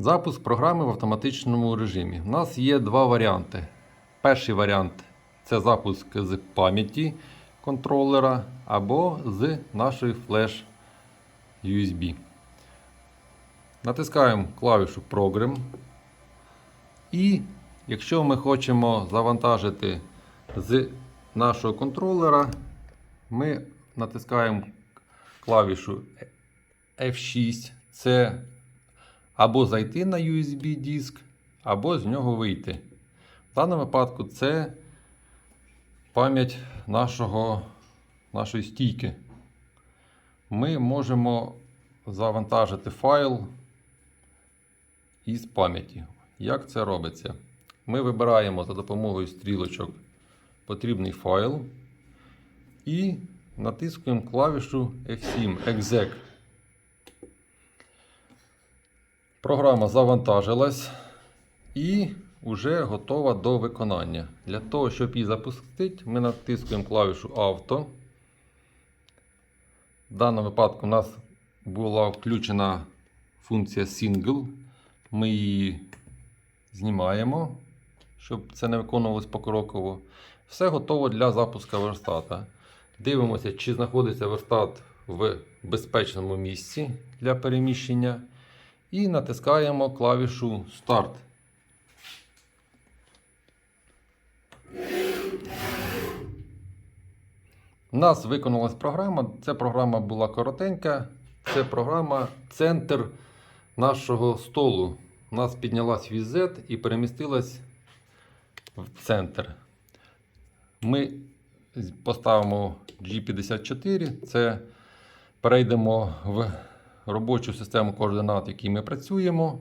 Запуск програми в автоматичному режимі. У нас є два варіанти. Перший варіант це запуск з пам'яті контролера або з нашої флеш USB. Натискаємо клавішу Program. І якщо ми хочемо завантажити з нашого контролера, ми натискаємо клавішу F6. Це або зайти на USB диск, або з нього вийти. В даному випадку це пам'ять нашого, нашої стійки. Ми можемо завантажити файл із пам'яті. Як це робиться? Ми вибираємо за допомогою стрілочок потрібний файл і натискуємо клавішу F7 Exec. Програма завантажилась і вже готова до виконання. Для того, щоб її запустити, ми натискуємо клавішу Авто. В даному випадку у нас була включена функція Single. Ми її знімаємо, щоб це не виконувалось покроково. Все готово для запуску верстата. Дивимося, чи знаходиться верстат в безпечному місці для переміщення. І натискаємо клавішу Старт. У нас виконалась програма. Ця програма була коротенька. Це програма центр нашого столу. У нас піднялась візет і перемістилась в центр. Ми поставимо G54. Це перейдемо в робочу систему координат, в якій ми працюємо.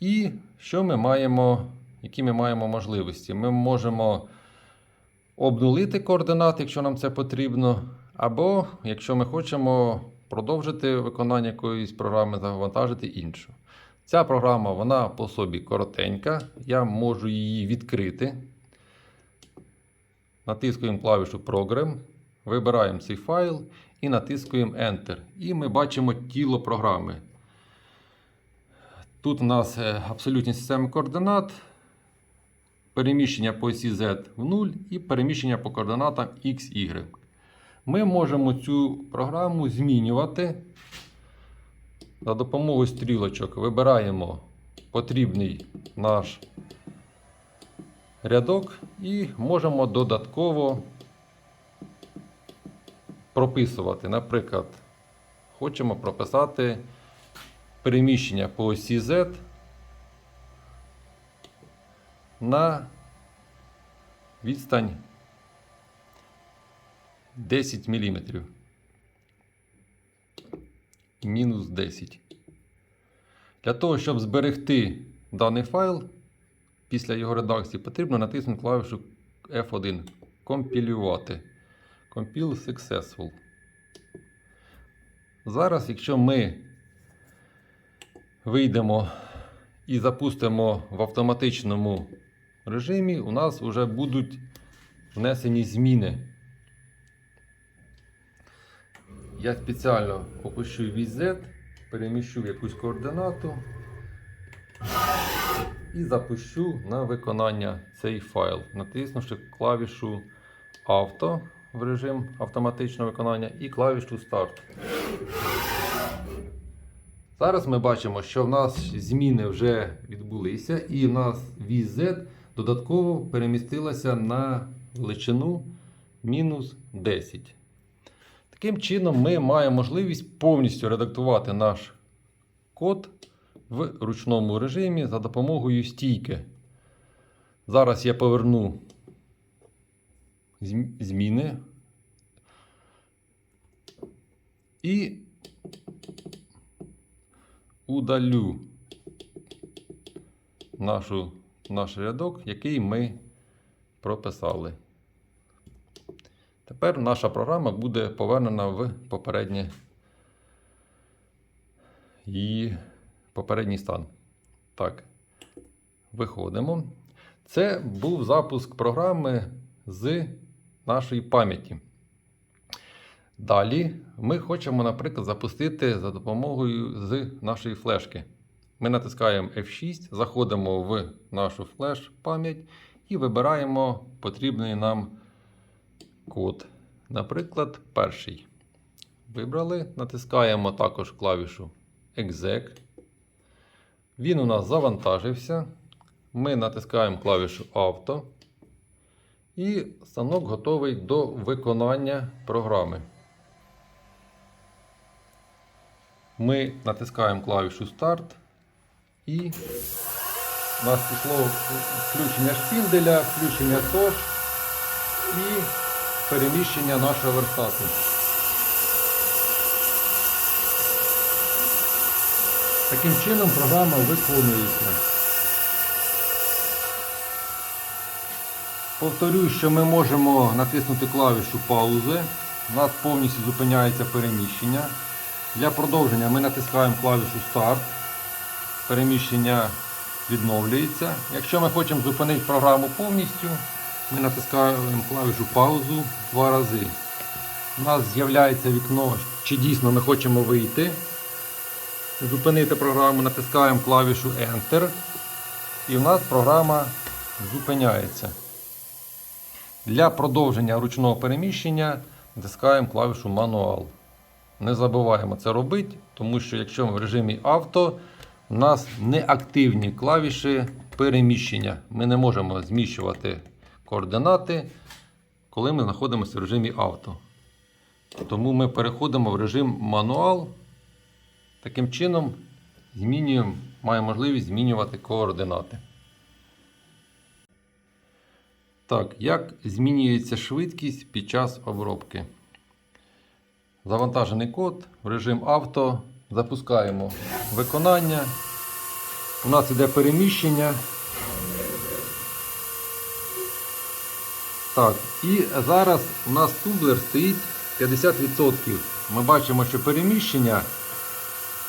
І що ми маємо, які ми маємо можливості? Ми можемо обнулити координати, якщо нам це потрібно, або якщо ми хочемо продовжити виконання якоїсь програми, завантажити іншу. Ця програма вона по собі коротенька. Я можу її відкрити. Натискуємо клавішу Program, вибираємо цей файл і натискуємо Enter. І ми бачимо тіло програми. Тут у нас е, абсолютні системи координат, переміщення по осі Z в 0 і переміщення по координатам X, Y. Ми можемо цю програму змінювати. За допомогою стрілочок вибираємо потрібний наш рядок і можемо додатково прописувати. Наприклад, хочемо прописати переміщення по осі Z на відстань 10 мм. Мінус 10. Для того, щоб зберегти даний файл після його редакції, потрібно натиснути клавішу F1 компілювати. Compile Successful. Зараз, якщо ми вийдемо і запустимо в автоматичному режимі, у нас вже будуть внесені зміни. Я спеціально опущу весь Z, переміщу в якусь координату і запущу на виконання цей файл, натиснувши клавішу Авто в режим автоматичного виконання і клавішу Старт. Зараз ми бачимо, що в нас зміни вже відбулися, і в нас віз Z додатково перемістилася на величину мінус 10. Таким чином, ми маємо можливість повністю редактувати наш код в ручному режимі за допомогою стійки. Зараз я поверну зміни і удалю нашу, наш рядок, який ми прописали. Тепер наша програма буде повернена в попереднє її попередній стан. Так, виходимо. Це був запуск програми з нашої пам'яті. Далі ми хочемо, наприклад, запустити за допомогою з нашої флешки. Ми натискаємо F6, заходимо в нашу флеш-пам'ять і вибираємо потрібний нам код. Наприклад, перший. Вибрали, натискаємо також клавішу Exec. Він у нас завантажився. Ми натискаємо клавішу Auto. І станок готовий до виконання програми. Ми натискаємо клавішу Старт. І у нас пішло включення шпінделя, включення ТОШ і переміщення нашого верстату. Таким чином програма виконується. Повторюю, що ми можемо натиснути клавішу паузи. У нас повністю зупиняється переміщення. Для продовження ми натискаємо клавішу Старт. Переміщення відновлюється. Якщо ми хочемо зупинити програму повністю, ми натискаємо клавішу паузу два рази. У нас з'являється вікно, чи дійсно ми хочемо вийти. Зупинити програму, натискаємо клавішу Enter. І в нас програма зупиняється. Для продовження ручного переміщення натискаємо клавішу Мануал. Не забуваємо це робити, тому що якщо ми в режимі авто, у нас неактивні клавіші переміщення. Ми не можемо зміщувати координати, коли ми знаходимося в режимі авто. Тому ми переходимо в режим мануал. Таким чином змінюємо, маємо можливість змінювати координати. Так, як змінюється швидкість під час обробки? Завантажений код режим авто. Запускаємо виконання. У нас іде переміщення. Так, і зараз у нас тумблер стоїть 50%. Ми бачимо, що переміщення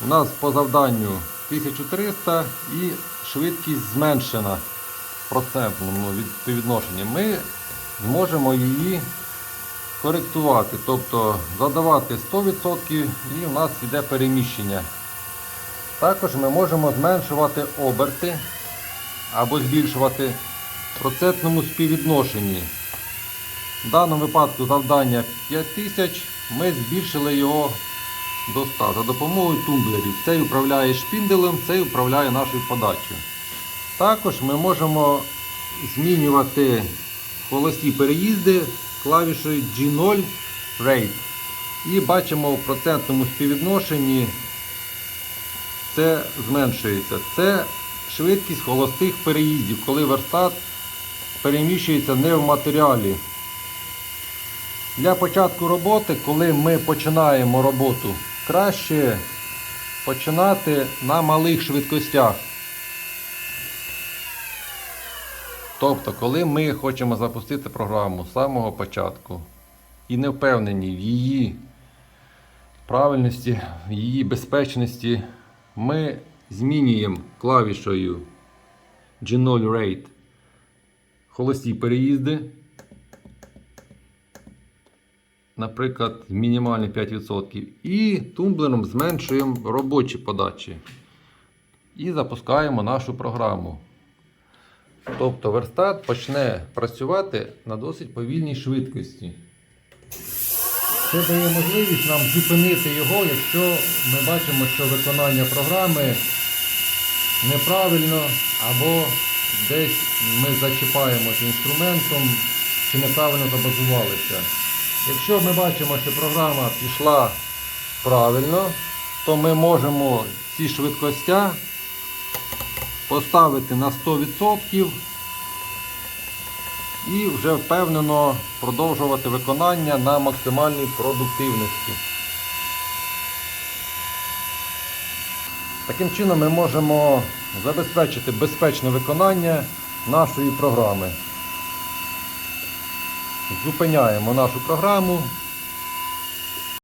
у нас по завданню 1300 і швидкість зменшена процентному відношенні. Ми зможемо її коректувати, тобто задавати 100% і у нас йде переміщення. Також ми можемо зменшувати оберти або збільшувати в процентному співвідношенні. В даному випадку завдання 5000, ми збільшили його до 100 за допомогою тумблерів. Цей управляє шпінделем, цей управляє нашою подачею. Також ми можемо змінювати холості переїзди клавішою G0 Rate. І бачимо в процентному співвідношенні це зменшується. Це швидкість холостих переїздів, коли верстат переміщується не в матеріалі. Для початку роботи, коли ми починаємо роботу, краще починати на малих швидкостях. Тобто, коли ми хочемо запустити програму з самого початку і не впевнені в її правильності, в її безпечності, ми змінюємо клавішою G0 Rate холості переїзди. Наприклад, мінімальні 5%. І тумблером зменшуємо робочі подачі. І запускаємо нашу програму. Тобто верстат почне працювати на досить повільній швидкості. Це дає можливість нам зупинити його, якщо ми бачимо, що виконання програми неправильно або десь ми зачіпаємося інструментом чи неправильно забазувалися. Якщо ми бачимо, що програма пішла правильно, то ми можемо ці швидкостя поставити на 100% і вже впевнено продовжувати виконання на максимальній продуктивності. Таким чином ми можемо забезпечити безпечне виконання нашої програми. Зупиняємо нашу програму.